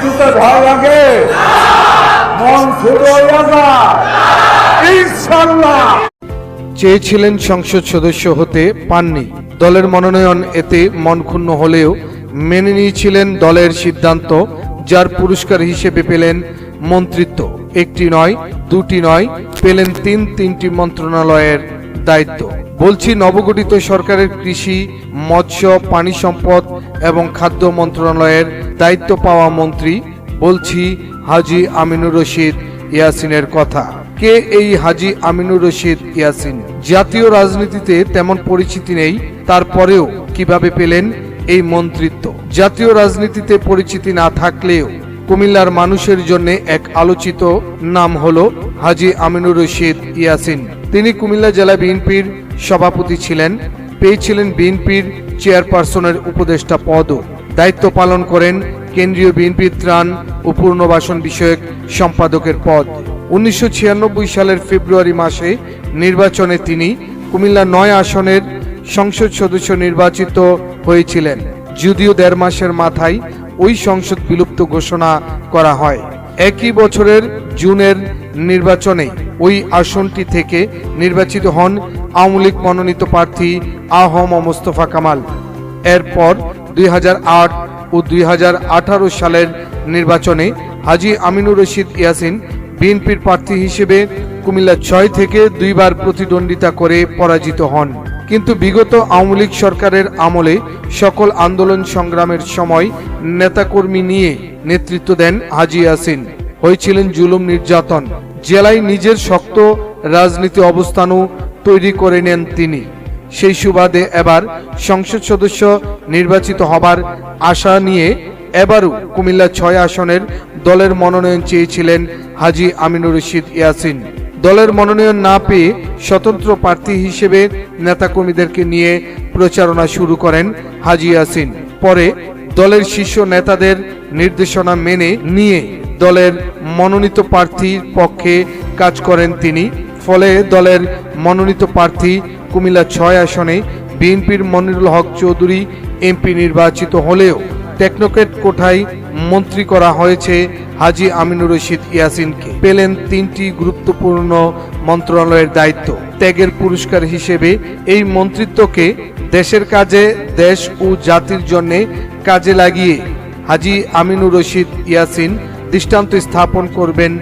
কিছুতে ভয় লাগে মন ছোট হইয়া যায় ইনশাল্লাহ চেয়েছিলেন সংসদ সদস্য হতে পাননি। দলের মনোনয়ন এতে মন ক্ষুণ্ণ হলেও মেনে নিয়েছিলেন দলের সিদ্ধান্ত, যার পুরস্কার হিসেবে পেলেন মন্ত্রিত্ব। একটি নয়, দুটি নয়, পেলেন তিন, তিনটি মন্ত্রণালয়ের দায়িত্ব। বলছি, নবগঠিত সরকারের কৃষি, মৎস্য, পানি সম্পদ এবং খাদ্য মন্ত্রণালয়ের দায়িত্ব পাওয়া মন্ত্রী, বলছি, হাজি আমিনুর রশিদ ইয়াসিনের কথা। কে এই হাজি আমিনুর রশিদ ইয়াসিন? জাতীয় রাজনীতিতে তেমন পরিচিতি নেই, তারপরেও কীভাবে পেলেন এই মন্ত্রিত্ব? জাতীয় রাজনীতিতে পরিচিতি না থাকলেও কুমিল্লার মানুষের জন্য এক আলোচিত নাম হল হাজি আমিনুর রশিদ ইয়াসিন। তিনি কুমিল্লা জেলা বিএনপির সভাপতি ছিলেন, পেয়েছিলেন বিএনপির চেয়ারপারসনের উপদেষ্টা পদও। দায়িত্ব পালন করেন কেন্দ্রীয় বিএনপি ত্রাণ ও পুনর্বাসন বিষয়ক সম্পাদকের পদ। উনিশশো ছিয়ানব্বই সালের ফেব্রুয়ারি মাসে নির্বাচনে তিনি কুমিল্লা নয় আসনের সংসদ সদস্য নির্বাচিত হয়েছিলেন। যদিও দেড় মাসের মাথায় ওই সংসদ বিলুপ্ত ঘোষণা করা হয়। একই বছরের জুনের নির্বাচনে ওই আসনটি থেকে নির্বাচিত হন আওয়ামী লীগ মনোনীত প্রার্থী আহম মোস্তফা কামাল। এরপর দুই হাজার আট ও দুই হাজার আঠারো সালের নির্বাচনে হাজি আমিনুর রশিদ ইয়াসিন বিএনপির প্রার্থী হিসেবে কুমিল্লা ছয় থেকে দুইবার প্রতিদ্বন্দ্বিতা করে পরাজিত হন। কিন্তু বিগত আওয়ামী লীগ সরকারের আমলে সকল আন্দোলন সংগ্রামের সময় নেতাকর্মী নিয়ে নেতৃত্ব দেন হাজি ইয়াসিন। হয়েছিলেন জুলুম নির্যাতন। জেলায় নিজের শক্ত রাজনীতি অবস্থানও তৈরি করে নেন তিনি। সেই সুবাদে এবার সংসদ সদস্য নির্বাচিত হবার আশা নিয়ে এবারও কুমিল্লা ছয় আসনের দলের মনোনয়ন চেয়েছিলেন হাজি আমিনুর রশিদ ইয়াসিন। দলের মনোনয়ন না পেয়ে স্বতন্ত্র প্রার্থী হিসেবে নেতাকর্মীদেরকে নিয়ে প্রচারণা শুরু করেন হাজি ইয়াসিন। পরে দলের শীর্ষ নেতাদের নির্দেশনা মেনে নিয়ে দলের মনোনীত প্রার্থীর পক্ষে কাজ করেন তিনি। ফলে দলের মনোনীত প্রার্থী কুমিল্লা ছয় আসনে বিএনপির মনিরুল হক চৌধুরী এমপি নির্বাচিত হলেও টেকনোক্রেট কোঠায় মন্ত্রী করা হয়েছে হাজি আমিনুর রশিদ ইয়াসিনকে। পেলেন তিনটি গুরুত্বপূর্ণ মন্ত্রণালয়ের দায়িত্ব। ত্যাগের পুরস্কার হিসেবে এই মন্ত্রিত্বকে দেশের কাজে, দেশ ও জাতির জন্যে কাজে লাগিয়ে হাজি আমিনুর রশিদ ইয়াসিন দৃষ্টান্ত স্থাপন করবেন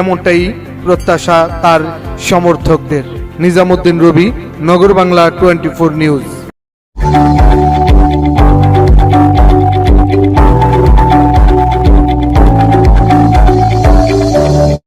এমনটাই প্রত্যাশা তার সমর্থকদের। Nizamuddin Rabi Nagar Bangla twenty news.